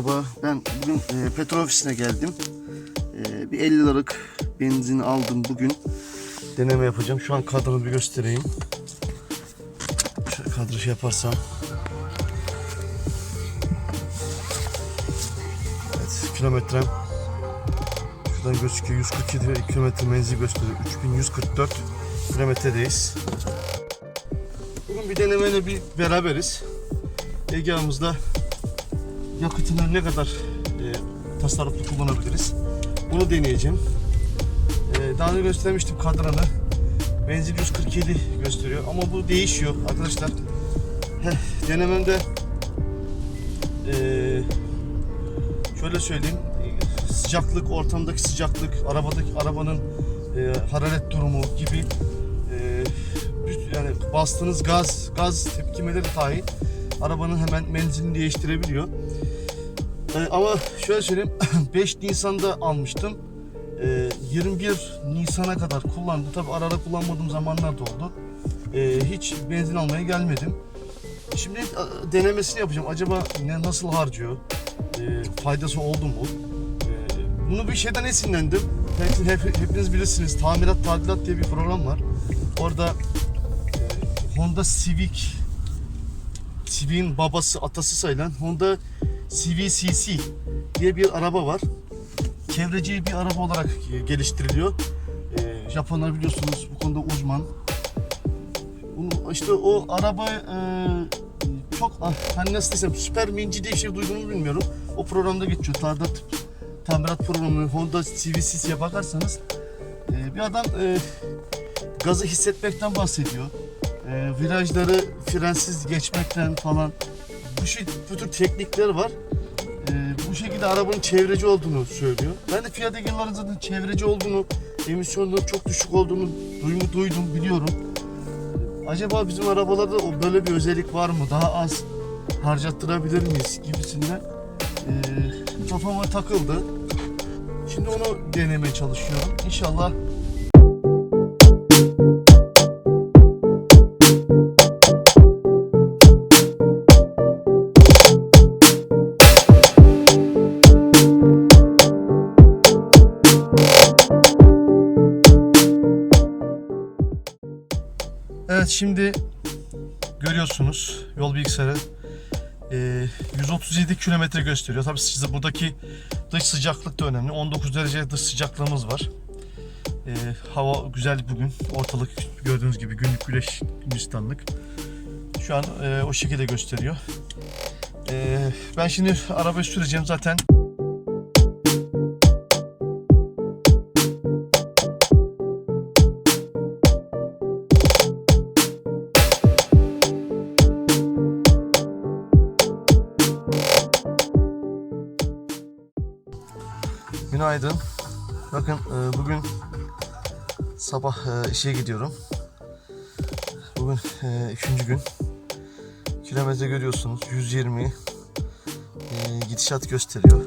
Merhaba, ben bugün e, petrol ofisine geldim. E, bir 50 liralık benzin aldım bugün. Deneme yapacağım. Şu an kadranı bir göstereyim. Şöyle kadraj yaparsam. Evet, kilometrem şuradan gözüküyor. 147 kilometre menzil gösteriyor. 3144 kilometredeyiz. Bugün bir denemeyle bir beraberiz. Egea'mızda yakıtını ne kadar e, tasarruflu kullanabiliriz? Bunu deneyeceğim. E, daha önce göstermiştim kadranı. Benzin 147 gösteriyor ama bu değişiyor arkadaşlar. Heh, denememde e, şöyle söyleyeyim sıcaklık, ortamdaki sıcaklık, arabadaki arabanın e, hararet durumu gibi e, yani bastığınız gaz, gaz tepkimeleri dahi arabanın hemen menzilini değiştirebiliyor. Ee, ama şöyle söyleyeyim 5 Nisan'da almıştım. Ee, 21 Nisan'a kadar kullandım. Tabi ara ara kullanmadığım zamanlar da oldu. Ee, hiç benzin almaya gelmedim. Şimdi e, denemesini yapacağım. Acaba ne nasıl harcıyor? Ee, faydası oldu mu? Ee, bunu bir şeyden esinlendim. Hep, hep- hepiniz bilirsiniz. Tamirat tadilat diye bir program var. Orada e, Honda Civic Civic'in babası, atası sayılan Honda CVCC diye bir araba var. Çevreci bir araba olarak geliştiriliyor. Ee, Japonlar biliyorsunuz bu konuda uzman. Bunu, işte o araba e, çok ah, hani nasıl desem süper minci diye bir şey duyduğumu bilmiyorum. O programda geçiyor. Tadilat, tamirat programı Honda CVCC'ye bakarsanız e, bir adam e, gazı hissetmekten bahsediyor. E, virajları frensiz geçmekten falan bu şey bu tür teknikler var. E, bu şekilde arabanın çevreci olduğunu söylüyor. Ben de Fiat Egea'ların zaten çevreci olduğunu, emisyonların çok düşük olduğunu duymu duydum, biliyorum. Acaba bizim arabalarda o böyle bir özellik var mı? Daha az harcattırabilir miyiz gibisinden e, kafama takıldı. Şimdi onu denemeye çalışıyorum. İnşallah Evet şimdi görüyorsunuz yol bilgisayarı e, 137 kilometre gösteriyor. Tabii size buradaki dış sıcaklık da önemli. 19 derece dış sıcaklığımız var. E, hava güzel bugün. Ortalık gördüğünüz gibi günlük güneş gülistanlık. Şu an e, o şekilde gösteriyor. E, ben şimdi arabayı süreceğim zaten. Günaydın. Bakın e, bugün sabah e, işe gidiyorum. Bugün e, üçüncü gün. Kilometre görüyorsunuz 120 e, gidişat gösteriyor.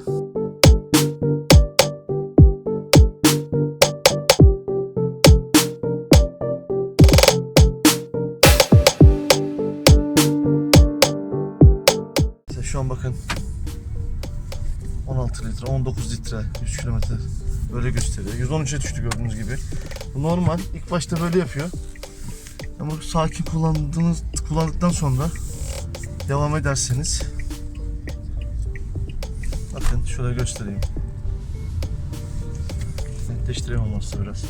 Şu an bakın 16 litre, 19 litre, 100 kilometre böyle gösteriyor. 113'e düştü gördüğünüz gibi. Normal. İlk başta böyle yapıyor. Ama sakin kullandığınız kullandıktan sonra devam ederseniz bakın şöyle göstereyim. Netleştireyim olmazsa biraz.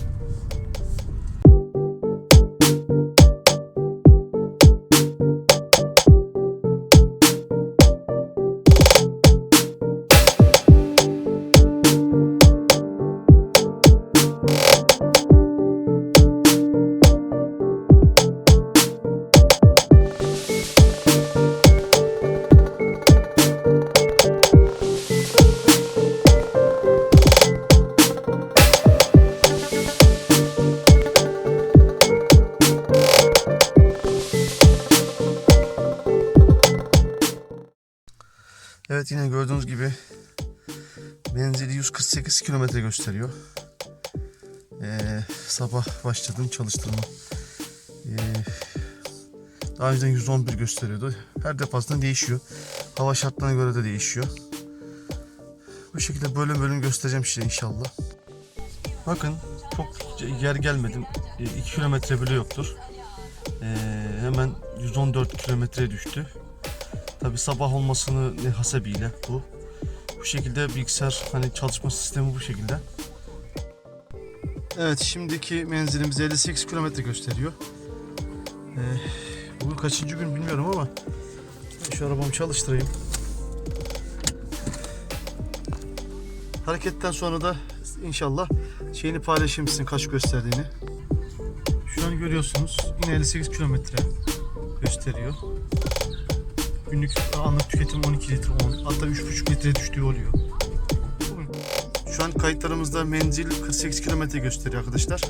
Evet yine gördüğünüz gibi menzili 148 kilometre gösteriyor. Ee, sabah başladım çalıştırma. Ee, daha önceden 111 gösteriyordu. Her defasında değişiyor. Hava şartlarına göre de değişiyor. Bu şekilde bölüm bölüm göstereceğim size inşallah. Bakın çok yer gelmedim. 2 kilometre bile yoktur. Ee, hemen 114 kilometreye düştü. Tabi sabah olmasını ne hasebiyle bu. Bu şekilde bilgisayar hani çalışma sistemi bu şekilde. Evet şimdiki menzilimiz 58 kilometre gösteriyor. Ee, bugün kaçıncı gün bilmiyorum ama şu arabamı çalıştırayım. Hareketten sonra da inşallah şeyini paylaşayım sizin kaç gösterdiğini. Şu an görüyorsunuz yine 58 kilometre gösteriyor. Günlük anlık tüketim 12 litre 10 hatta 3,5 litreye düştüğü oluyor. Şu an kayıtlarımızda menzil 48 kilometre gösteriyor arkadaşlar.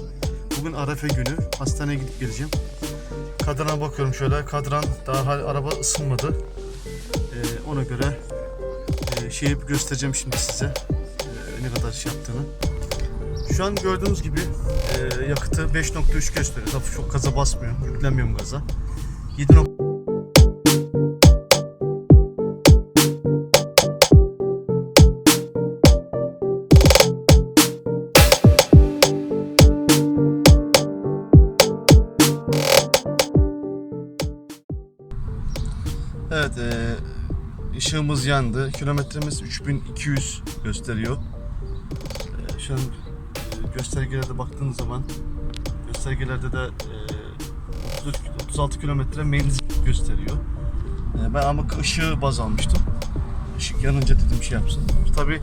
Bugün Arefe günü. Hastaneye gidip geleceğim. Kadrana bakıyorum şöyle. Kadran daha araba ısınmadı. Ee, ona göre e, şeyi göstereceğim şimdi size. Ee, ne kadar şey yaptığını. Şu an gördüğünüz gibi e, yakıtı 5.3 gösteriyor. Tabii çok gaza basmıyor. Yüklenmiyorum gaza. 7. e, ışığımız yandı. Kilometremiz 3200 gösteriyor. E, şu an e, göstergelerde baktığınız zaman göstergelerde de e, 33 36 kilometre menzil gösteriyor. E, ben ama ışığı baz almıştım. Işık yanınca dedim şey yapsın. Tabi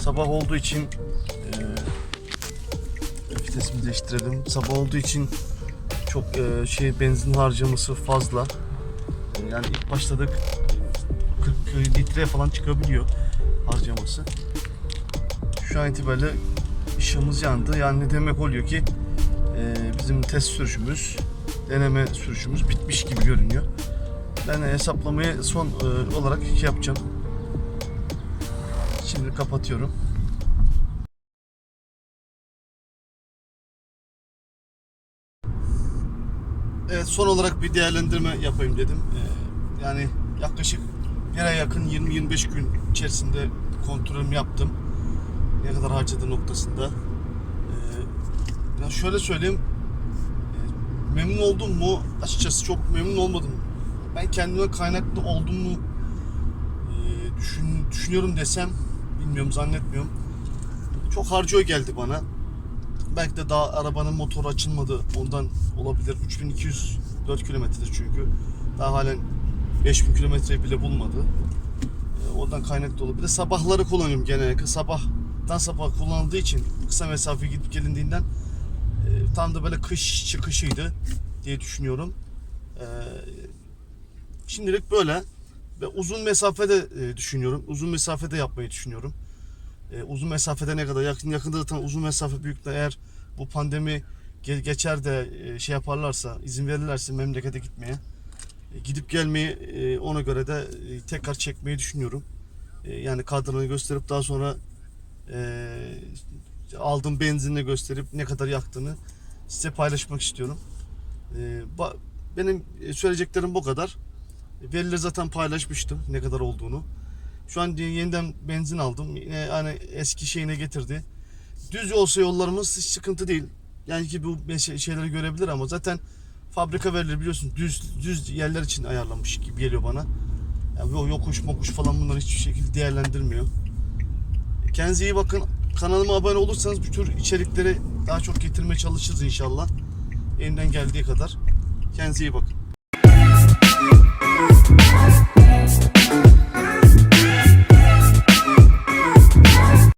sabah olduğu için e, vitesimi değiştirelim. Sabah olduğu için çok e, şey benzin harcaması fazla. Yani ilk başladık 40 litreye falan çıkabiliyor harcaması. Şu an itibariyle ışığımız yandı. Yani ne demek oluyor ki e, bizim test sürüşümüz, deneme sürüşümüz bitmiş gibi görünüyor. Ben hesaplamayı son e, olarak şey yapacağım. Şimdi kapatıyorum. Evet son olarak bir değerlendirme yapayım dedim. Ee, yani yaklaşık bir aya yakın 20-25 gün içerisinde kontrolümü yaptım. Ne kadar harcadığı noktasında. Ee, şöyle söyleyeyim. e, Memnun oldum mu? Açıkçası çok memnun olmadım. Ben kendime kaynaklı oldum mu e, düşün, düşünüyorum desem bilmiyorum zannetmiyorum. Çok harcıyor geldi bana. Belki de daha arabanın motoru açılmadı. Ondan olabilir. 3204 kilometre çünkü. Daha halen 5000 kilometreyi bile bulmadı. Ee, Ondan kaynaklı olabilir. Sabahları kullanıyorum genellikle. Sabahtan sabah kullanıldığı için kısa mesafe gidip gelindiğinden e, tam da böyle kış çıkışıydı diye düşünüyorum. Ee, Şimdilik böyle. Ve uzun mesafede e, düşünüyorum. Uzun mesafede yapmayı düşünüyorum. E, uzun mesafede ne kadar yakın yakında zaten uzun mesafe büyük de eğer bu pandemi ge- geçer de e, şey yaparlarsa izin verirlerse memlekete gitmeye e, gidip gelmeyi e, ona göre de e, tekrar çekmeyi düşünüyorum. E, yani kadranı gösterip daha sonra e, aldığım benzinle gösterip ne kadar yaktığını size paylaşmak istiyorum. E, benim e, söyleyeceklerim bu kadar. Verileri zaten paylaşmıştım ne kadar olduğunu. Şu an yeniden benzin aldım. Yine hani eski şeyine getirdi. Düz olsa yollarımız hiç sıkıntı değil. Yani ki bu şey- şeyleri görebilir ama zaten fabrika verileri biliyorsun düz düz yerler için ayarlanmış gibi geliyor bana. Yani bu yokuş mokuş falan bunları hiçbir şekilde değerlendirmiyor. Kendinize iyi bakın. Kanalıma abone olursanız bu tür içerikleri daha çok getirmeye çalışırız inşallah. Elimden geldiği kadar. Kendinize iyi bakın.